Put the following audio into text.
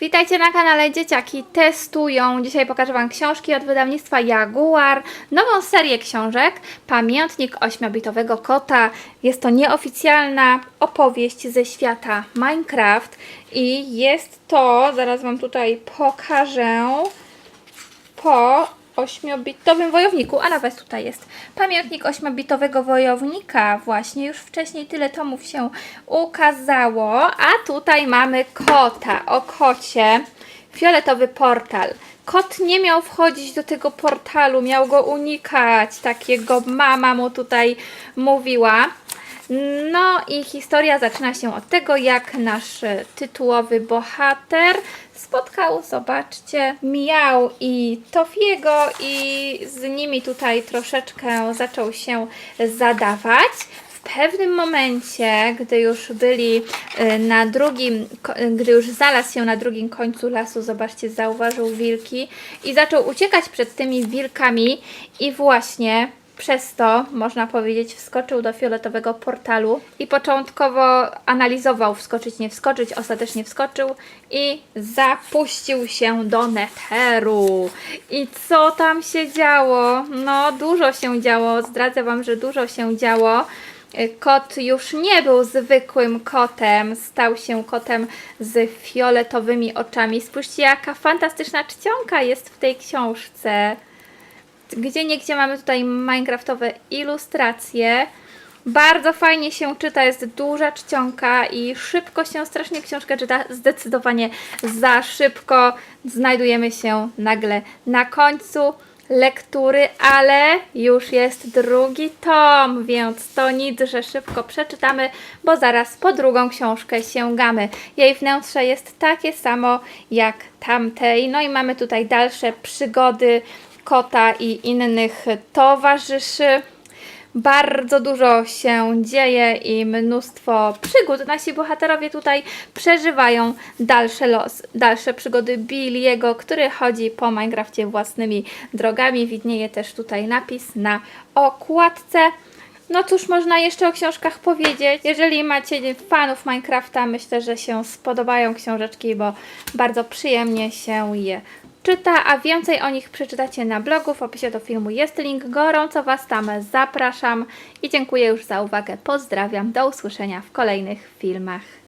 Witajcie na kanale Dzieciaki Testują. Dzisiaj pokażę Wam książki od wydawnictwa Jaguar, nową serię książek Pamiętnik ośmiobitowego kota. Jest to nieoficjalna opowieść ze świata Minecraft i jest to, zaraz Wam tutaj pokażę, po ośmiobitowym wojowniku, a nawet tutaj jest pamiętnik ośmiobitowego wojownika. Właśnie już wcześniej tyle tomów się ukazało, a tutaj mamy kota o kocie, fioletowy portal. Kot nie miał wchodzić do tego portalu, miał go unikać, takiego mama mu tutaj mówiła. No i historia zaczyna się od tego, jak nasz tytułowy bohater spotkał, zobaczcie, Miał i Tofiego i z nimi tutaj troszeczkę zaczął się zadawać. W pewnym momencie, gdy już byli e, na drugim, gdy już znalazł się na drugim końcu lasu, zobaczcie, zauważył wilki i zaczął uciekać przed tymi wilkami i właśnie przez to, można powiedzieć, wskoczył do fioletowego portalu i początkowo analizował wskoczyć, nie wskoczyć, ostatecznie wskoczył i zapuścił się do netheru. I co tam się działo? No, dużo się działo, zdradzę Wam, że dużo się działo. Kot już nie był zwykłym kotem, stał się kotem z fioletowymi oczami. Spójrzcie, jaka fantastyczna czcionka jest w tej książce gdzie niegdzie mamy tutaj minecraftowe ilustracje. Bardzo fajnie się czyta, jest duża czcionka i szybko się strasznie książkę czyta, zdecydowanie za szybko. Znajdujemy się nagle na końcu lektury, ale już jest drugi tom, więc to nic, że szybko przeczytamy, bo zaraz po drugą książkę sięgamy. Jej wnętrze jest takie samo jak tamtej, no i mamy tutaj dalsze przygody kota i innych towarzyszy. Bardzo dużo się dzieje i mnóstwo przygód. Nasi bohaterowie tutaj przeżywają dalsze los, dalsze przygody Billiego, który chodzi po Minecrafcie własnymi drogami. Widnieje też tutaj napis na okładce. No cóż, można jeszcze o książkach powiedzieć. Jeżeli macie fanów Minecrafta, myślę, że się spodobają książeczki, bo bardzo przyjemnie się je czyta, a więcej o nich przeczytacie na blogu. W opisie do filmu jest link. Gorąco Was tam zapraszam i dziękuję już za uwagę. Pozdrawiam. Do usłyszenia w kolejnych filmach.